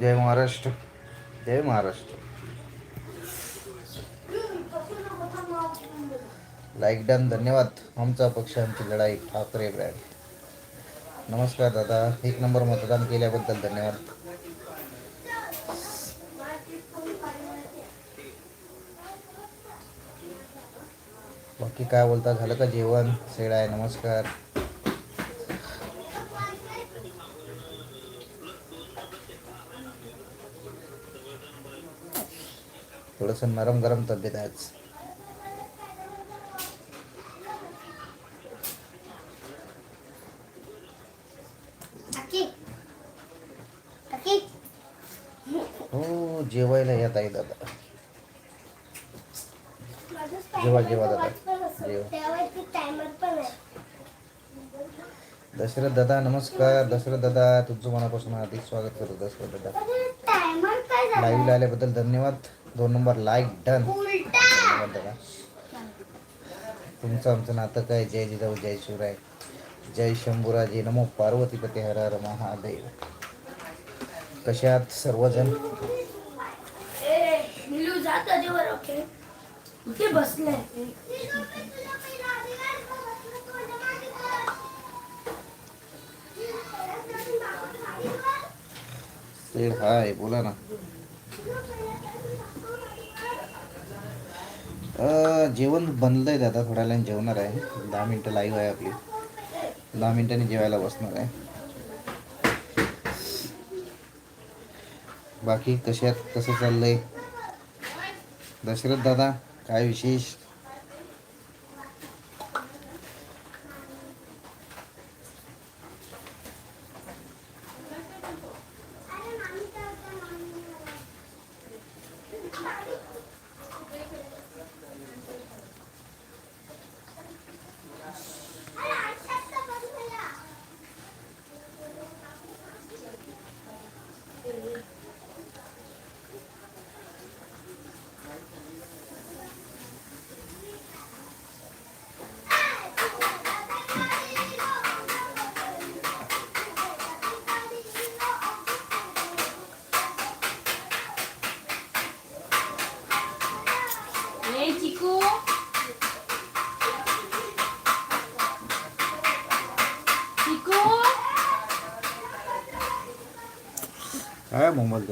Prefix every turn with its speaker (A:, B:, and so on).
A: जय महाराष्ट्र जय Maharashtra. Like done धन्यवाद. आमचा पक्ष आमची लढाई ठाकरे ब्रँड नमस्कार दादा. एक नंबर मतदान केल्याबद्दल धन्यवाद. बाकी काय बोलता झालं का जेवण? सेड आहे नमस्कार. थोडस नरम गरम तब्येत आहे हो जेवायला येत आहे दादा. जेवा, जेवा दादा. जेवा. दशरथ दादा नमस्कार. दशरथ दादा तुमचं मनापासून हार्दिक स्वागत करतो दशरथ दादा. लाईव्हला आल्याबद्दल धन्यवाद. दोन नंबर लाईक डन धन्यवाद दादा. तुमचं आमचं नातं काय? जय जिजाऊ जय शिवराय. जय शंभूराजे. नमो पार्वतीपती. हर हर महादेव. आहात सर्वजण
B: बसले.
A: हाय बोला ना. जेवण बनलंय दादा थोड्या वेळाने जेवणार आहे. दहा मिनटं लाईव्ह आहे आपली. दहा मिनिटांनी जेवायला बसणार आहे. बाकी कशात कसं चाललंय? दशरथ दादा काय विशेष?
C: Allez, Tico. Tico.
A: Ah, mon mal.